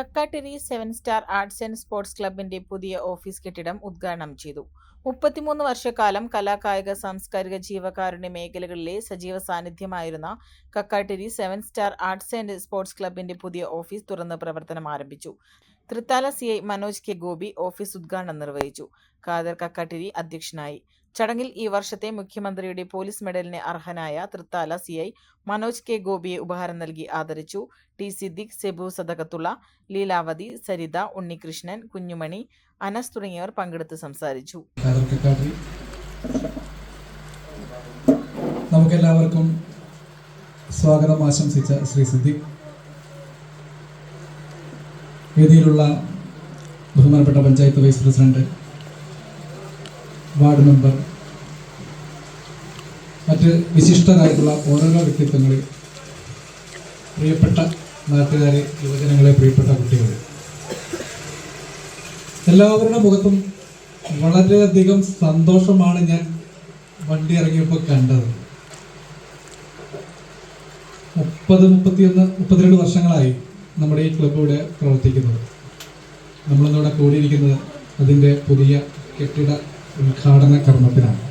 Kakkattiri seven star arts and sports ക്ലബിന്റെ പുതിയ office കെട്ടിടം ഉദ്ഘാടനം ചെയ്തു. മുപ്പത്തിമൂന്ന് വർഷക്കാലം കലാകായിക സാംസ്കാരിക ജീവകാരുണ്യ മേഖലകളിലെ സജീവ സാന്നിധ്യമായിരുന്ന Kakkattiri seven star arts and sports ക്ലബിന്റെ പുതിയ ഓഫീസ് തുറന്ന് പ്രവർത്തനം ആരംഭിച്ചു. Thrithala C I Manoj K Gopi office ഉദ്ഘാടനം നിർവഹിച്ചു. ഖാദർ കക്കാട്ടിരി അധ്യക്ഷനായി. ചടങ്ങിൽ ഈ വർഷത്തെ മുഖ്യമന്ത്രിയുടെ പോലീസ് മെഡലിന് അർഹനായ Thrithala C I Manoj K ഗോപിയെ ഉപഹാരം നൽകി ആദരിച്ചു. ടി സിദ്ദിഖ് സെബു സദകത്തുള്ള ലീലാവതി സരിത ഉണ്ണികൃഷ്ണൻ കുഞ്ഞുമണി അനസ് തുടങ്ങിയവർ പങ്കെടുത്ത് സംസാരിച്ചു. നമുക്കെല്ലാവർക്കും സ്വാഗതം ആശംസിച്ച ശ്രീ സിദ്ദിഖ്. വേദിയിലുള്ള ബഹുമാനപ്പെട്ട panchayat vice president ward member മറ്റ് വിശിഷ്ടരായിട്ടുള്ള ഓരോരോ വ്യക്തിത്വങ്ങൾ പ്രിയപ്പെട്ട നാട്ടുകാരെ യുവജനങ്ങളെ പ്രിയപ്പെട്ട കുട്ടികളെ. എല്ലാവരുടെ മുഖത്തും വളരെയധികം സന്തോഷമാണ് ഞാൻ വണ്ടി ഇറങ്ങിയപ്പോൾ കണ്ടത്. മുപ്പത് മുപ്പത്തിയൊന്ന് മുപ്പത്തിരണ്ട് വർഷങ്ങളായി. നമ്മുടെ ഈ ക്ലബ്ബ് ഇവിടെ പ്രവർത്തിക്കുന്നത്. നമ്മളിന്നിവിടെ കൂടിയിരിക്കുന്നത് അതിന്റെ പുതിയ കെട്ടിട ഉദ്ഘാടന കർമ്മത്തിനാണ്.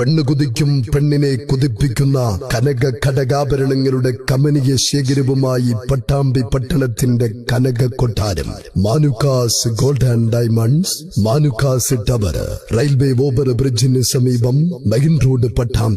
പെണ്ണ് കുതിക്കും പെണ്ണിനെ കുതിപ്പിക്കുന്ന കനക ഘടകാഭരണങ്ങളുടെ കമനീയ ശേഖരവുമായി പട്ടാമ്പി പട്ടണത്തിന്റെ കനക കൊട്ടാരം. Manukkas gold and diamonds Manukkas tower railway over ബ്രിഡ്ജിന് സമീപം മെയിൻ റോഡ് പട്ടാമ്പി.